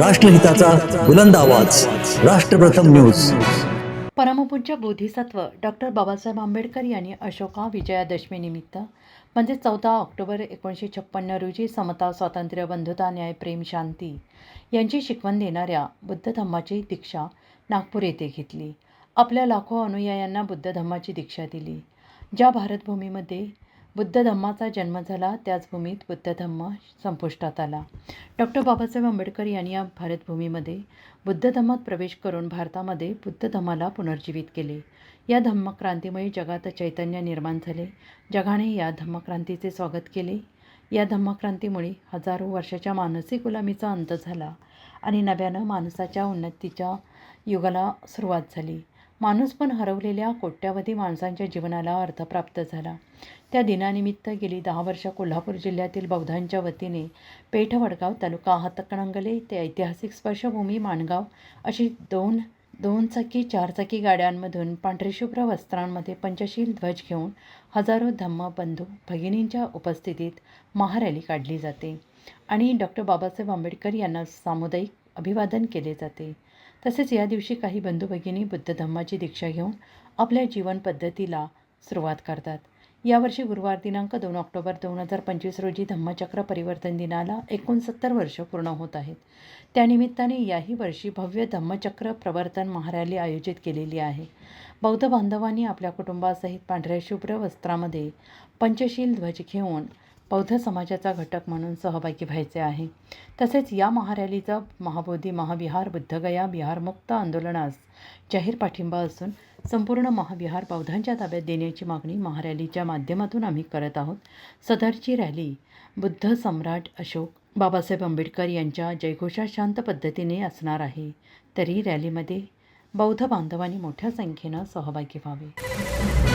राष्ट्रहिताचा बुलंद आवाज. राष्ट्रप्रथम न्यूज. परमपूज्य बोधिसत्व डॉक्टर बाबासाहेब आंबेडकर यांनी अशोका विजयादशमी निमित्त म्हणजे चौदा ऑक्टोबर एकोणीसशे छप्पन्न रोजी समता स्वातंत्र्य बंधुता न्याय प्रेम शांती यांची शिकवण देणाऱ्या बुद्ध धम्माची दीक्षा नागपूर येथे घेतली. आपल्या लाखो अनुयायांना बुद्ध धम्माची दीक्षा दिली. ज्या भारतभूमीमध्ये बुद्ध धम्माचा जन्म झाला. त्याच भूमीत बुद्ध धम्म संपुष्टात आला. डॉक्टर बाबासाहेब आंबेडकर यांनी या भारतभूमीमध्ये बुद्ध धम्मात प्रवेश करून भारतामध्ये बुद्ध धम्माला पुनर्जीवित केले. या धम्मक्रांतीमुळे जगात चैतन्य निर्माण झाले. जगाने या धम्मक्रांतीचे स्वागत केले. या धम्मक्रांतीमुळे हजारो वर्षाच्या मानसिक गुलामीचा अंत झाला आणि नव्यानं माणसाच्या उन्नतीच्या युगाला सुरुवात झाली. माणूस पण हरवलेल्या कोट्यावधी माणसांच्या जीवनाला अर्थ प्राप्त झाला. त्या दिनानिमित्त गेली दहा वर्ष कोल्हापूर जिल्ह्यातील बौद्धांच्या वतीने पेठवडगाव तालुका हातकणंगले ते ऐतिहासिक स्पर्शभूमी माणगाव अशी दोन दोन चाकी चारचाकी गाड्यांमधून पांढरेशुभ्र वस्त्रांमध्ये पंचशील ध्वज घेऊन हजारो धम्म बंधू भगिनींच्या उपस्थितीत महारॅली काढली जाते आणि डॉक्टर बाबासाहेब आंबेडकर यांना सामुदायिक अभिवादन केले जाते. तसेच या दिवशी काही बंधू भगिनी बुद्ध धम्माची दीक्षा घेऊन आपल्या जीवन पद्धतीला सुरुवात करतात. यावर्षी गुरुवार दिनांक दोन ऑक्टोबर दोन हजार पंचवीस रोजी धम्मचक्र परिवर्तन दिनाला एकोणसत्तर वर्ष पूर्ण होत आहेत. त्यानिमित्ताने याही वर्षी भव्य धम्मचक्र प्रवर्तन महारॅली आयोजित केलेली आहे. बौद्ध बांधवांनी आपल्या कुटुंबासहित पांढऱ्या शुभ्र वस्त्रामध्ये पंचशील ध्वज घेऊन बौद्ध समाजाचा घटक म्हणून सहभागी व्हायचे आहे. तसेच या महारॅलीचा महाबोधी महाविहार बुद्धगया बिहारमुक्त आंदोलनास जाहीर पाठिंबा असून संपूर्ण महाविहार बौद्धांच्या ताब्यात देण्याची मागणी महारॅलीच्या माध्यमातून आम्ही करत आहोत. सदरची रॅली बुद्ध सम्राट अशोक बाबासाहेब आंबेडकर यांच्या जयघोषा शांत पद्धतीने असणार आहे. तरी रॅलीमध्ये बौद्ध बांधवांनी मोठ्या संख्येनं सहभागी व्हावे.